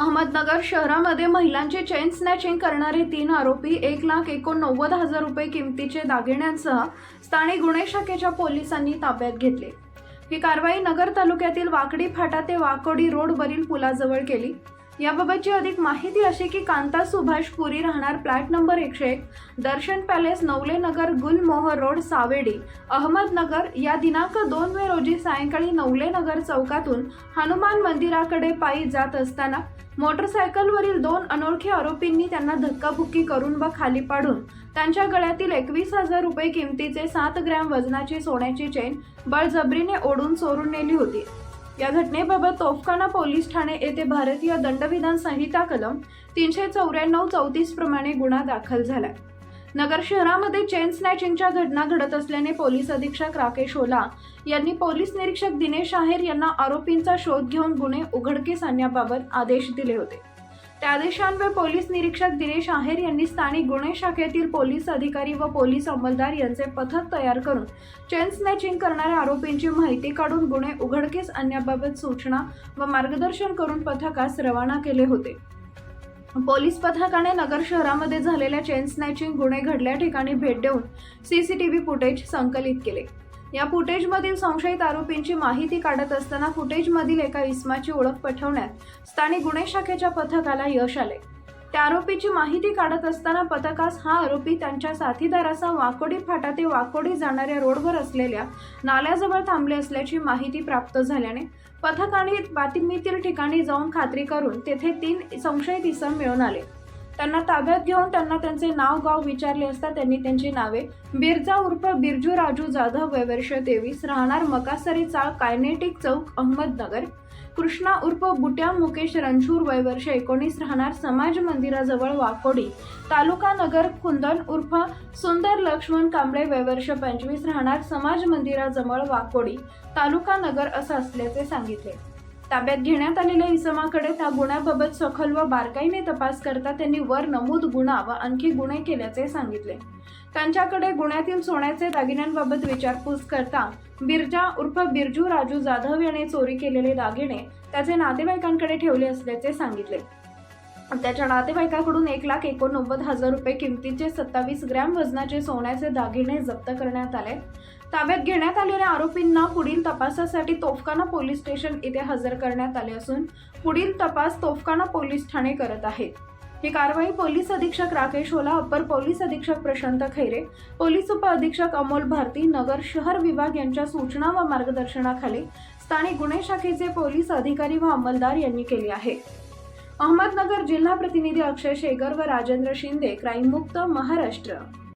अहमदनगर शहरामध्ये महिलांची chain snatching करणारे तीन आरोपी एक लाख एकोणनव्वद हजार रुपये किमतीचे दागिन्यांसह स्थानिक गुन्हे शाखेच्या पोलिसांनी ताब्यात घेतले. ही कारवाई नगर तालुक्यातील वाकडी फाटा ते वाकोडी रोडवरील पुलाजवळ केली. याबाबतची अधिक माहिती अशी की कांता सुभाष पुरी राहणार फ्लॅट नंबर एकशे एक दर्शन पॅलेस नवले नगर गुलमोहर रोड सावेडी. अहमदनगर या दिनांक दोन मे रोजी सायंकाळी नवले नगर चौकातून हनुमान मंदिराकडे पायी जात असताना मोटरसायकलवरील दोन अनोळखी आरोपींनी त्यांना धक्काबुक्की करून व खाली पाडून त्यांच्या गळ्यातील एकवीस हजार रुपये किमतीचे सात ग्रॅम वजनाची सोन्याची चेन बळजबरीने ओढून चोरून नेली होती. या घटनेबाबत तोफखाना पोलीस ठाणे येथे भारतीय दंडविधान संहिता कलम तीनशे चौऱ्याण्णव चौतीस प्रमाणे गुन्हा दाखल झाला नगर शहरामध्ये चेन स्नॅचिंगच्या घटना घडत असल्याने पोलीस अधीक्षक राकेश ओला यांनी पोलीस निरीक्षक दिनेश आहेर यांना आरोपींचा शोध घेऊन गुन्हे उघडकीस आणण्याबाबत आदेश दिले होते. त्या आदेशान्वये पोलीस निरीक्षक दिनेश आहेर यांनी स्थानिक गुन्हे शाखेतील पोलीस अधिकारी व पोलीस अंमलदार यांचे पथक तयार करून चेन स्नॅचिंग करणाऱ्या आरोपींची माहिती काढून गुन्हे उघडकीस आणण्याबाबत सूचना व मार्गदर्शन करून पथकास रवाना केले होते. पोलीस पथकाने नगर शहरामध्ये झालेल्या चेन स्नॅचिंग गुन्हे घडल्या ठिकाणी भेट देऊन सीसीटीव्ही फुटेज संकलित केले. या फुटेजमधील संशयित आरोपींची माहिती काढत असताना फुटेजमधील एका इस्माची ओळख पटवण्यात स्थानिक गुन्हे शाखेच्या पथकाला यश आले. त्या आरोपीची माहिती काढत असताना पथकास हा आरोपी त्यांच्या साथीदाराचा वाकोडी फाटा ते वाकोडी जाणाऱ्या रोडवर असलेल्या नाल्याजवळ थांबले असल्याची माहिती प्राप्त झाल्याने पथकाने बातमीतील ठिकाणी जाऊन खात्री करून तेथे तीन संशयित इसम मिळून आले. त्यांना ताब्यात घेऊन त्यांना त्यांचे नाव गाव विचारले असता त्यांनी त्यांची नावे बिरजा उर्फ बिरजू राजू जाधव वैवर्ष तेवीस राहणार मकासरी चाळ कायनेटिक चौक अहमदनगर. कृष्णा उर्फ बुट्या मुकेश रणशूर वयवर्ष एकोणीस राहणार समाज मंदिराजवळ वाकोडी. तालुका नगर कुंदन उर्फ सुंदर लक्ष्मण कांबळे वयवर्ष पंचवीस राहणार समाज मंदिराजवळ वाकोडी. तालुका नगर असं असल्याचे सांगितले. ताब्यात घेण्यात आलेल्या इसमाकडे त्या गुन्ह्याबाबत सखल व बारकाईने तपास करता त्यांनी वर नमूद गुन्हा व आणखी गुन्हे केल्याचे सांगितले. त्यांच्याकडे गुन्ह्यातील सोन्याचे दागिन्यांबाबत विचारपूस करता बिरजा उर्फ बिरजू राजू जाधव याने चोरी केलेले दागिने त्याचे नातेवाईकांकडे ठेवले असल्याचे सांगितले. त्याच्या नातेवाईकाकडून एक लाख एकोणनव्वद हजार रुपये किमतीचे सत्तावीस ग्रॅम वजनाचे सोन्याचे दागिने जप्त करण्यात आले. ताब्यात घेण्यात आलेल्या आरोपींना पुढील तपासासाठी तोफखाना पोलीस स्टेशन येथे हजर करण्यात आले असून पुढील तपास तोफखाना पोलीस ठाणे करत आहेत. ही कारवाई पोलीस अधीक्षक राकेश ओला अपर पोलीस अधीक्षक प्रशांत खैरे पोलीस उप अधीक्षक अमोल भारती नगर शहर विभाग यांच्या सूचना व मार्गदर्शनाखाली स्थानिक गुन्हे शाखेचे पोलीस अधिकारी व अंमलदार यांनी केली आहे. अहमदनगर जिल्हा प्रतिनिधी अक्षय शेगर व राजेंद्र शिंदे क्राईम मुक्त महाराष्ट्र